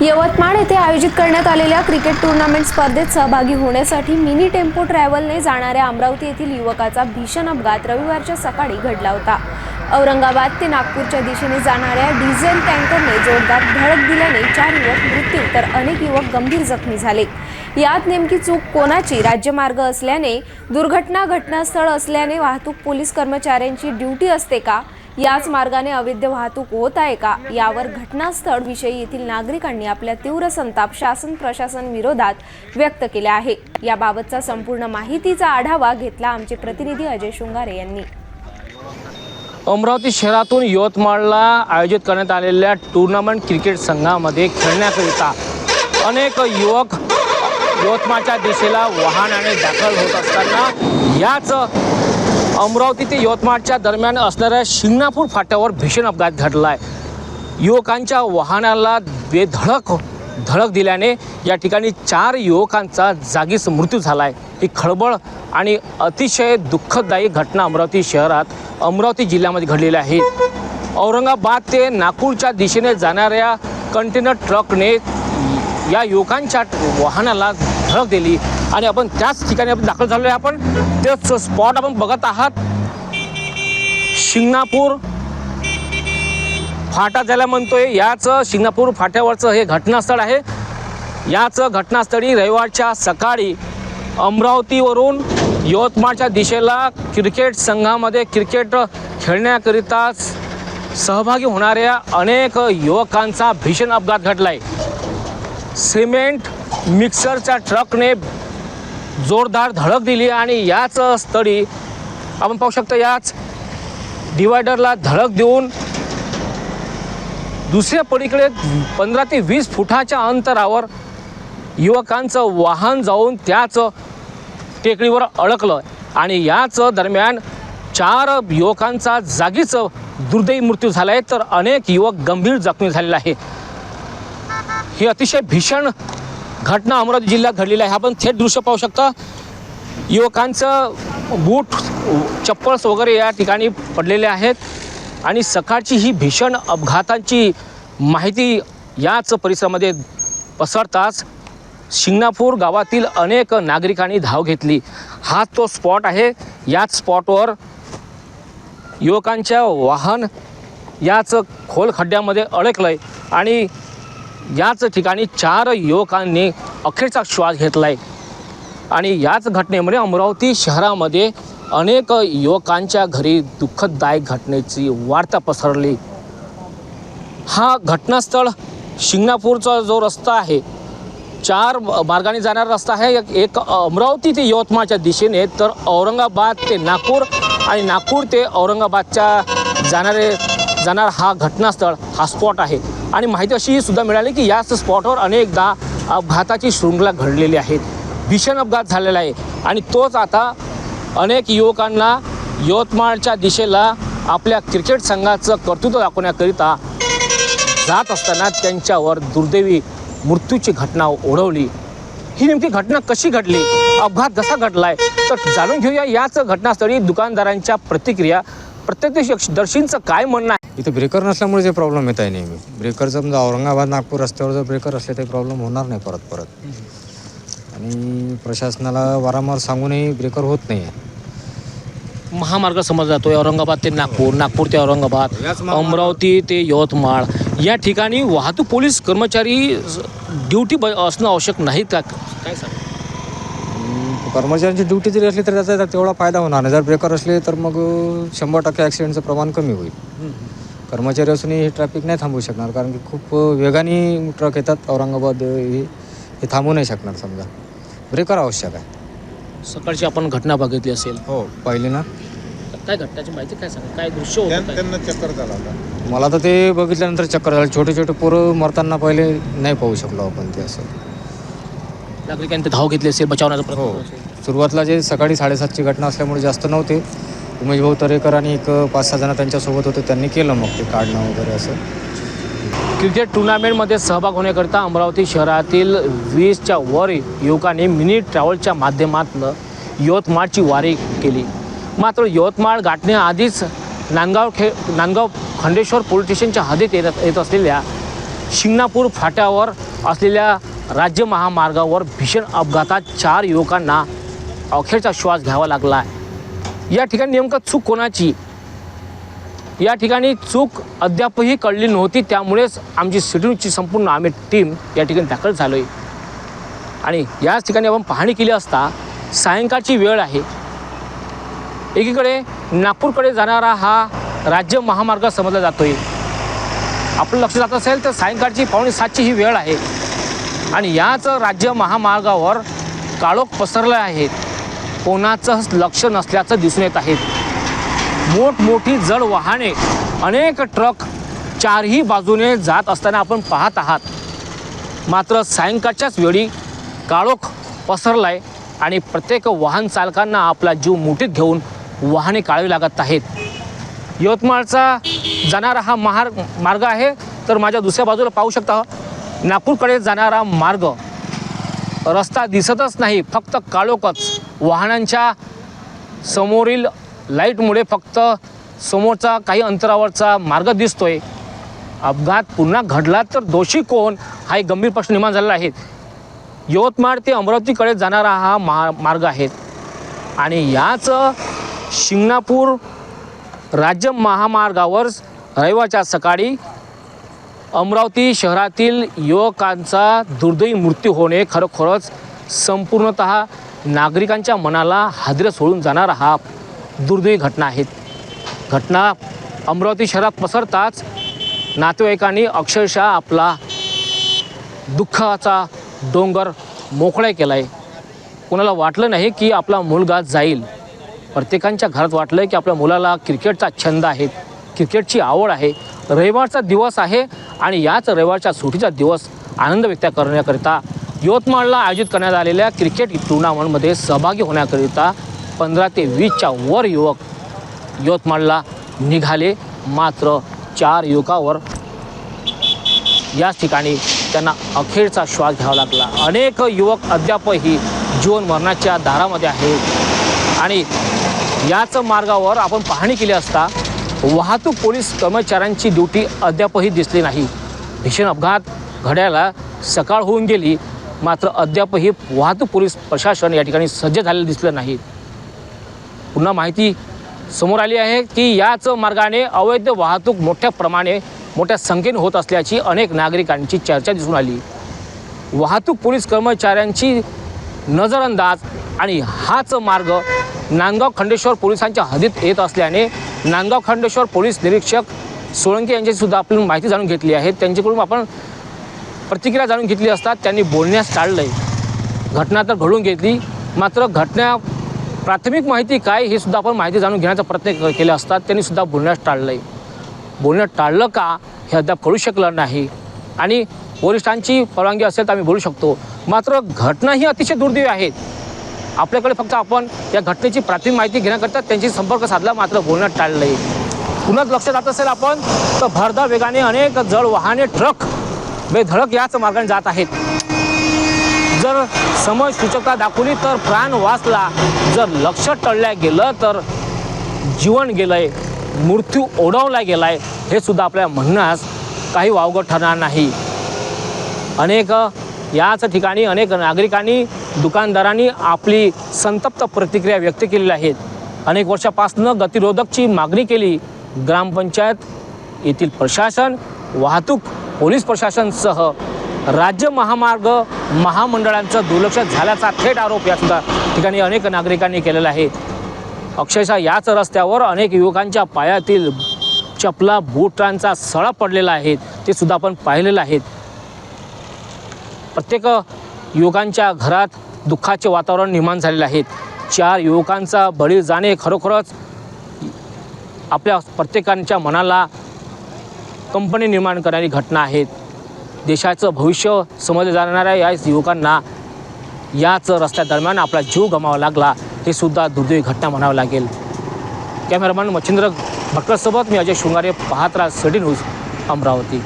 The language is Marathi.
यवतमाळ येथे आयोजित करण्यात आलेल्या क्रिकेट टुर्नामेंट स्पर्धेत सहभागी होण्यासाठी मिनी टेम्पो ट्रॅव्हलने जाणाऱ्या अमरावती येथील युवकाचा भीषण अपघात रविवारच्या सकाळी घडला होता. औरंगाबाद ते नागपूरच्या दिशेने जाणाऱ्या डिझेल टँकरने जोरदार धडक दिल्याने चार युवक मृत्यू तर अनेक युवक गंभीर जखमी झाले. यात नेमकी चूक कोणाची? राज्यमार्ग असल्याने दुर्घटना घटनास्थळ असल्याने वाहतूक पोलीस कर्मचाऱ्यांची ड्युटी असते का? याच मार्गाने अवैध वाहतूक होत आहे का? यावर घटनास्थळ विषयी येथील नागरिकांनी आपल्या तीव्र संताप शासन प्रशासन विरोधात व्यक्त केला आहे. याबाबतचा संपूर्ण माहितीचा आढावा घेतला आमचे प्रतिनिधी अजय शृंगारे यांनी. अमरावती शहरातून यवतमाळला आयोजित करण्यात आलेल्या टुर्नामेंट क्रिकेट संघामध्ये खेळण्याकरिता अनेक युवक यवतमाळच्या दिशेला वाहनाने दाखल होत असताना याच अमरावती ते यवतमाळच्या दरम्यान असणाऱ्या शिंगणापूर फाट्यावर भीषण अपघात घडला आहे युवकांच्या वाहनाला बेधडक धडक दिल्याने या ठिकाणी चार युवकांचा जागीच मृत्यू झाला आहे ही खळबळ आणि अतिशय दुःखदायी घटना अमरावती शहरात अमरावती जिल्ह्यामध्ये घडलेली आहे. औरंगाबाद ते नागपूरच्या दिशेने जाणाऱ्या कंटेनर ट्रकने या युवकांच्या वाहनाला धडक दिली. आणि आपण त्याच ठिकाणी आपण दाखल झालो आहे आपण. तेच स्पॉट आपण बघत आहात. शिंगणापूर फाटा ज्याला म्हणतोय याच शिंगणापूर फाट्यावरचं हे घटनास्थळ आहे. याच घटनास्थळी रविवारच्या सकाळी अमरावतीवरून यवतमाळच्या दिशेला क्रिकेट संघामध्ये क्रिकेट खेळण्याकरिताच सहभागी होणाऱ्या अनेक युवकांचा भीषण अपघात घडला आहे सिमेंट मिक्सरच्या ट्रकने जोरदार धडक दिली आणि याच स्थळी आपण पाहू शकतो याच डिवायडरला धडक देऊन दुसऱ्या पलीकडे पंधरा ते वीस फुटाच्या अंतरावर युवकांचं वाहन जाऊन त्याच टेकडीवर अडकलं. आणि याच दरम्यान चार युवकांचा जागीच दुर्दैवी मृत्यू झाला आहे तर अनेक युवक गंभीर जखमी झालेला आहे ही अतिशय भीषण घटना अमरावती जिल्ह्यात घडलेली आहे. आपण थेट दृश्य पाहू शकता. युवकांचं बूट चप्पल्स वगैरे या ठिकाणी पडलेले आहेत. आणि सकाळची ही भीषण अपघातांची माहिती याच परिसरामध्ये पसरताच शिंगणापूर गावातील अनेक नागरिकांनी धाव घेतली. हा तो स्पॉट आहे. याच स्पॉटवर युवकांच्या वाहन याच खोल खड्ड्यामध्ये अडकलं आहे आणि याच ठिकाणी चार युवकांनी अखेरचा श्वास घेतला आहे आणि याच घटनेमुळे अमरावती शहरामध्ये अनेक युवकांच्या घरी दुःखदायक घटनेची वार्ता पसरली. हा घटनास्थळ शिंगणापूरचा जो रस्ता आहे चार मार्गाने जाणारा रस्ता आहे. एक- एक अमरावती ते यवतमाळच्या दिशेने तर औरंगाबाद ते नागपूर आणि नागपूर ते औरंगाबादच्या जाणारे जाणार हा घटनास्थळ हा स्पॉट आहे. आणि माहिती अशी सुद्धा मिळाली की याच स्पॉटवर अनेकदा अपघाताची शृंखला घडलेली आहे भीषण अपघात झालेला आहे. आणि तोच आता अनेक युवकांना यवतमाळच्या दिशेला आपल्या क्रिकेट संघाचं कर्तृत्व दाखवण्याकरिता जात असताना त्यांच्यावर दुर्दैवी मृत्यूची घटना ओढवली. ही नेमकी घटना कशी घडली? अपघात कसा घडलाय? तर जाणून घेऊया याच घटनास्थळी दुकानदारांच्या प्रतिक्रिया. प्रत्येक दर्शींचं काय म्हणणं आहे? इथे ब्रेकर नसल्यामुळे जे प्रॉब्लेम येत आहे नेहमी. ब्रेकर समजा औरंगाबाद नागपूर रस्त्यावर जर ब्रेकर असले तर प्रॉब्लेम होणार नाही परत परत. आणि प्रशासनाला वारंवार सांगूनही ब्रेकर होत नाही आहे महामार्ग समजला जातोय औरंगाबाद ते नागपूर नागपूर ते औरंगाबाद अमरावती ते यवतमाळ. या ठिकाणी वाहतूक पोलीस कर्मचारी ड्युटी असणं आवश्यक नाहीत का? काय सांग? कर्मचाऱ्यांची ड्युटी जरी असली तर त्याचा तेवढा फायदा होणार नाही. जर ब्रेकर असले तर मग शंभर टक्के ॲक्सिडेंटचं प्रमाण कमी होईल. कर्मचारी असूनही हे ट्रॅफिक नाही थांबवू शकणार कारण की खूप वेगाने ट्रक येतात. औरंगाबाद हे हे थांबू नाही शकणार समजा. ब्रेकर आवश्यक आहे. सकाळची आपण घटना बघितली असेल. हो पहिले ना. काय घटनाची माहिती काय सांगा काय दृश्य होतं काय? त्यांना चक्कर झाला होता. मला तर ते बघितल्यानंतर चक्कर झालं. छोटे छोटे पोरं मरताना पहिले नाही पाहू शकलो आपण ते असं. नागरिकांनी ते धाव घेतली असेल बचावण्याचा प्रयत्न हो. केला असेल. सुरुवातीला जे सकाळी साडेसातची घटना असल्यामुळे जास्त नव्हते. उमेश भाऊ तरेकर आणि एक पाच सहा जण त्यांच्यासोबत होते. त्यांनी केलं मग ते काढणं वगैरे असं. क्रिकेट टुर्नामेंटमध्ये सहभाग होण्याकरिता अमरावती शहरातील वीसच्या वर युवकांनी मिनी ट्रॅव्हलच्या माध्यमातून यवतमाळची वारी केली. मात्र यवतमाळ गाठण्याआधीच नांदगाव खे नांदगाव खंडेश्वर पोलीस स्टेशनच्या हद्दीत येत येत असलेल्या शिंगणापूर फाट्यावर असलेल्या राज्य महामार्गावर भीषण अपघातात चार युवकांना अखेरचा श्वास घ्यावा लागला आहे. या ठिकाणी नेमकं चूक कोणाची? या ठिकाणी चूक अद्यापही कळली नव्हती. त्यामुळेच आमची सिटीची संपूर्ण आम्ही टीम या ठिकाणी दाखल झालो आहे आणि याच ठिकाणी आपण पाहणी केली असता सायंकाळची वेळ आहे. एकीकडे नागपूरकडे जाणारा हा राज्य महामार्ग समजला जातो आहे आपलं लक्ष जात असेल तर सायंकाळची पावणे सातची ही वेळ आहे. आणि याच राज्य महामार्गावर काळोख पसरलं आहेत. कोणाचंच लक्ष नसल्याचं दिसून येत आहे. मोठमोठी जड वाहने अनेक ट्रक चारही बाजूने जात असताना आपण पाहत आहात. मात्र सायंकाळच्याच वेळी काळोख पसरला आहे आणि प्रत्येक वाहन चालकांना आपला जीव मुठीत घेऊन वाहने काढावी लागत आहेत. यवतमाळचा जाणारा हा महार मार्ग आहे तर माझ्या दुसऱ्या बाजूला पाहू शकता. नागपूरकडे जाणारा मार्ग रस्ता दिसतच नाही फक्त काळोखच. वाहनांच्या समोरील लाईटमुळे फक्त समोरचा काही अंतरावरचा मार्ग दिसतोय. अपघात पुन्हा घडला तर दोषी कोण? हा एक गंभीर प्रश्न निर्माण झालेला आहे. यवतमाळ ते अमरावतीकडे जाणारा हा मा मार्ग आहे. आणि याच शिंगणापूर राज्य महामार्गावर रविवारच्या सकाळी अमरावती शहरातील युवकांचा दुर्दैवी मृत्यू होणे खरोखरच संपूर्णत नागरिकांच्या मनाला हादरे सोडून जाणारा हा दुर्दैवी घटना आहेत घटना अमरावती शहरात पसरताच नातेवाईकांनी अक्षरशः आपला दुःखाचा डोंगर मोकळा केला आहे कोणाला वाटलं नाही की आपला मुलगा जाईल. प्रत्येकांच्या घरात वाटलं की आपल्या मुलाला क्रिकेटचा छंद आहे क्रिकेटची आवड आहे. रविवारचा दिवस आहे आणि याच रविवारच्या सुट्टीचा दिवस आनंद व्यक्त करण्याकरिता यवतमाळला आयोजित करण्यात आलेल्या क्रिकेट टुर्नामेंटमध्ये सहभागी होण्याकरिता पंधरा ते वीसच्या वर युवक यवतमाळला निघाले. मात्र चार युवकावर याच ठिकाणी त्यांना अखेरचा श्वास घ्यावा लागला. अनेक युवक अद्यापही जीवन मरणाच्या दारामध्ये आहेत. आणि याच मार्गावर आपण पाहणी केली असता वाहतूक पोलीस कर्मचाऱ्यांची ड्युटी अद्यापही दिसली नाही. भीषण अपघात घड्याला सकाळ होऊन गेली. मात्र अद्यापही वाहतूक पोलीस प्रशासन या ठिकाणी सज्ज झालेलं दिसलं नाही. पुन्हा माहिती समोर आली आहे की याच मार्गाने अवैध वाहतूक मोठ्या प्रमाणे मोठ्या संख्येने होत असल्याची अनेक नागरिकांची चर्चा दिसून आली. वाहतूक पोलीस कर्मचाऱ्यांची नजरअंदाज आणि हाच मार्ग नांदगाव खंडेश्वर पोलिसांच्या हद्दीत येत असल्याने नांदगाव खंडेश्वर पोलीस निरीक्षक सोळंकी यांच्याशी सुद्धा आपण माहिती जाणून घेतली आहे. त्यांच्याकडून आपण प्रतिक्रिया जाणून घेतली असता त्यांनी बोलण्यास टाळलं आहे घटना तर घडून घेतली मात्र घटना प्राथमिक माहिती काय हे सुद्धा आपण माहिती जाणून घेण्याचा प्रयत्न केले केला असता त्यांनी सुद्धा बोलण्यास टाळलं आहे बोलणं टाळलं का हे अद्याप कळू शकलं नाही. आणि वरिष्ठांची परवानगी असेल तर आम्ही बोलू शकतो. मात्र घटना ही अतिशय दुर्दैवी आहेत आपल्याकडे फक्त आपण या घटनेची प्राथमिक माहिती घेण्याकरता त्यांची संपर्क साधला मात्र बोलणं टाळलं आहे पुन्हा लक्षात जात असेल आपण तर भरधाव वेगाने अनेक जड वाहने ट्रक बेधडक याच मार्गाने जात आहेत. जर समज सूचकता दाखवली तर प्राण वाचला. जर लक्ष टळल्या गेलं तर जीवन गेलंय मृत्यू ओढवला गेलाय हे सुद्धा आपल्या म्हणण्यास काही वावगं ठरणार नाही. अनेक याच ठिकाणी अनेक नागरिकांनी दुकानदारांनी आपली संतप्त प्रतिक्रिया व्यक्त केलेल्या आहेत. अनेक वर्षापासून गतिरोधकची मागणी केली. ग्रामपंचायत येथील प्रशासन वाहतूक पोलीस प्रशासनसह राज्य महामार्ग महामंडळांचं दुर्लक्ष झाल्याचा थेट आरोप या सुद्धा ठिकाणी अनेक नागरिकांनी केलेला आहे. अक्षरशः याच रस्त्यावर अनेक युवकांच्या पायातील चपला बुटांचा सळा पडलेला आहे. ते सुद्धा आपण पाहिलेलं आहेत प्रत्येक युवकांच्या घरात दुःखाचे वातावरण निर्माण झालेले आहेत चार युवकांचा बळी जाणे खरोखरच आपल्या प्रत्येकांच्या मनाला कंपनी निर्माण करणारी घटना आहेत. देशाचं भविष्य समजलं जाणाऱ्या या युवकांना याच रस्त्यादरम्यान आपला जीव गमावा लागला हे सुद्धा दुर्दैवी घटना म्हणावं लागेल. कॅमेरामॅन मच्छिंद्र भटकरसोबत मी अजय शृंगारे पाहत राहा सिटी न्यूज अमरावती.